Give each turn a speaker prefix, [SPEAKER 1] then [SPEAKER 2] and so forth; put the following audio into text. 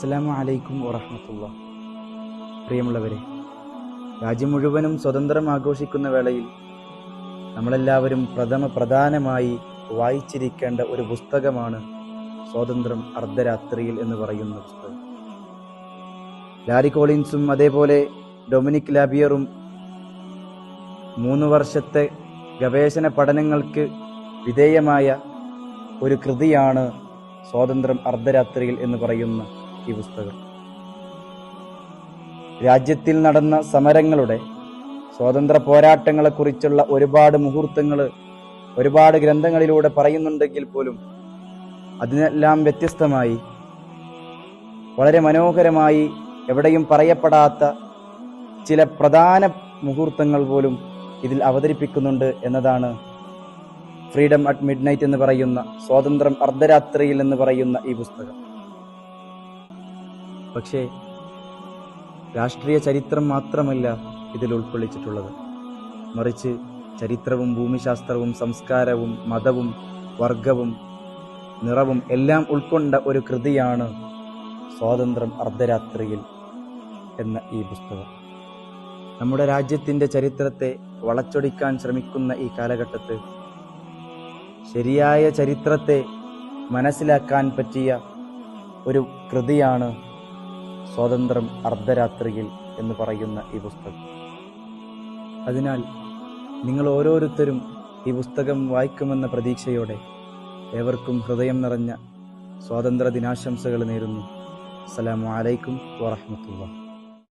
[SPEAKER 1] അസ്സലാമു അലൈക്കും വറഹമത്തുള്ള പ്രിയമുള്ളവരെ രാജ്യം മുഴുവനും സ്വതന്ത്രം ആഘോഷിക്കുന്ന വേളയിൽ നമ്മളെല്ലാവരും പ്രഥമ പ്രധാനമായി വായിച്ചിരിക്കേണ്ട ഒരു പുസ്തകമാണ് സ്വാതന്ത്ര്യം അർദ്ധരാത്രിയിൽ എന്ന് പറയുന്ന പുസ്തകം. ലാരി കോളിൻസും അതേപോലെ ഡൊമിനിക് ലാബിയറും മൂന്ന് വർഷത്തെ ഗവേഷണ പഠനങ്ങൾക്ക് വിധേയമായ ഒരു കൃതിയാണ് സ്വാതന്ത്ര്യം അർദ്ധരാത്രിയിൽ എന്ന് പറയുന്ന ഈ പുസ്തകം. രാജ്യത്തിൽ നടന്ന സമരങ്ങളുടെ സ്വാതന്ത്ര്യ പോരാട്ടങ്ങളെക്കുറിച്ചുള്ള ഒരുപാട് മുഹൂർത്തങ്ങൾ ഒരുപാട് ഗ്രന്ഥങ്ങളിലൂടെ പറയുന്നുണ്ടെങ്കിൽ പോലും അതിനെല്ലാം വ്യത്യസ്തമായി വളരെ മനോഹരമായി എവിടെയും പറയപ്പെടാത്ത ചില പ്രധാന മുഹൂർത്തങ്ങൾ പോലും ഇതിൽ അവതരിപ്പിക്കുന്നുണ്ട് എന്നതാണ് ഫ്രീഡം അറ്റ് മിഡ് നൈറ്റ് എന്ന് പറയുന്ന സ്വാതന്ത്ര്യം അർദ്ധരാത്രിയിൽ എന്ന് പറയുന്ന ഈ പുസ്തകം. പക്ഷേ രാഷ്ട്രീയ ചരിത്രം മാത്രമല്ല ഇതിൽ ഉൾക്കൊള്ളിച്ചിട്ടുള്ളത്. മറിച്ച് ചരിത്രവും ഭൂമിശാസ്ത്രവും സംസ്കാരവും മതവും വർഗവും നിറവും എല്ലാം ഉൾക്കൊണ്ട ഒരു കൃതിയാണ് സ്വാതന്ത്ര്യം അർദ്ധരാത്രിയിൽ എന്ന ഈ പുസ്തകം. നമ്മുടെ രാജ്യത്തിന്റെ ചരിത്രത്തെ വളച്ചൊടിക്കാൻ ശ്രമിക്കുന്ന ഈ കാലഘട്ടത്ത് ശരിയായ ചരിത്രത്തെ മനസ്സിലാക്കാൻ പറ്റിയ ഒരു കൃതിയാണ് സ്വാതന്ത്ര്യം അർദ്ധരാത്രിയിൽ എന്ന് പറയുന്ന ഈ പുസ്തകം. അതിനാൽ നിങ്ങൾ ഓരോരുത്തരും ഈ പുസ്തകം വായിക്കുമെന്ന പ്രതീക്ഷയോടെ ഏവർക്കും ഹൃദയം നിറഞ്ഞ സ്വാതന്ത്ര്യ ദിനാശംസകൾ നേരുന്നു. അസ്സലാമു അലൈക്കും വറഹമത്തുള്ള